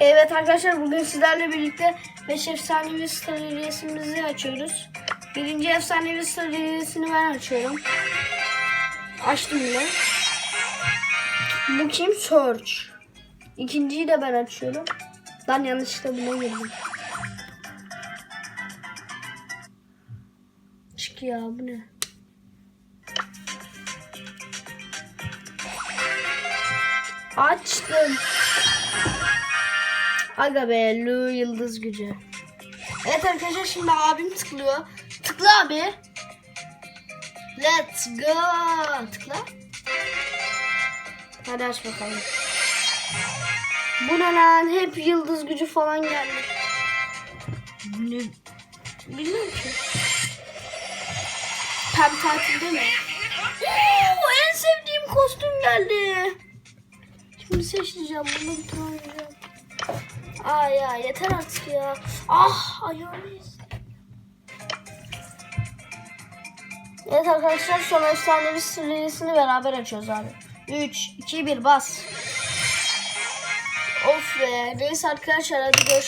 Evet arkadaşlar bugün sizlerle birlikte 5 efsanevi star hediyesimizi açıyoruz. Birinci efsanevi star hediyesini ben açıyorum. Açtım bile. Bu kim? Search. İkinciyi de ben açıyorum. Ben yanlışlıkla buna girdim. Çık ya bu ne? Açtım. Aga be Lu yıldız gücü. Evet arkadaşlar şimdi abim tıklıyor. Tıkla abi. Let's go. Tıkla. Hadi aç bakalım. Bu ne lan? Hep yıldız gücü falan geldi. Ne? Bilmiyorum ki. Pem tatilde mi? Oo, en sevdiğim kostüm geldi. Şimdi seçeceğim bunu bitireceğim. Ay ya yeter artık ya. Ah ayağımız. Evet arkadaşlar son efsanevi serisini beraber açıyoruz abi. 3, 2, 1 bas. Of be. Neyse arkadaşlar hadi görüşürüz.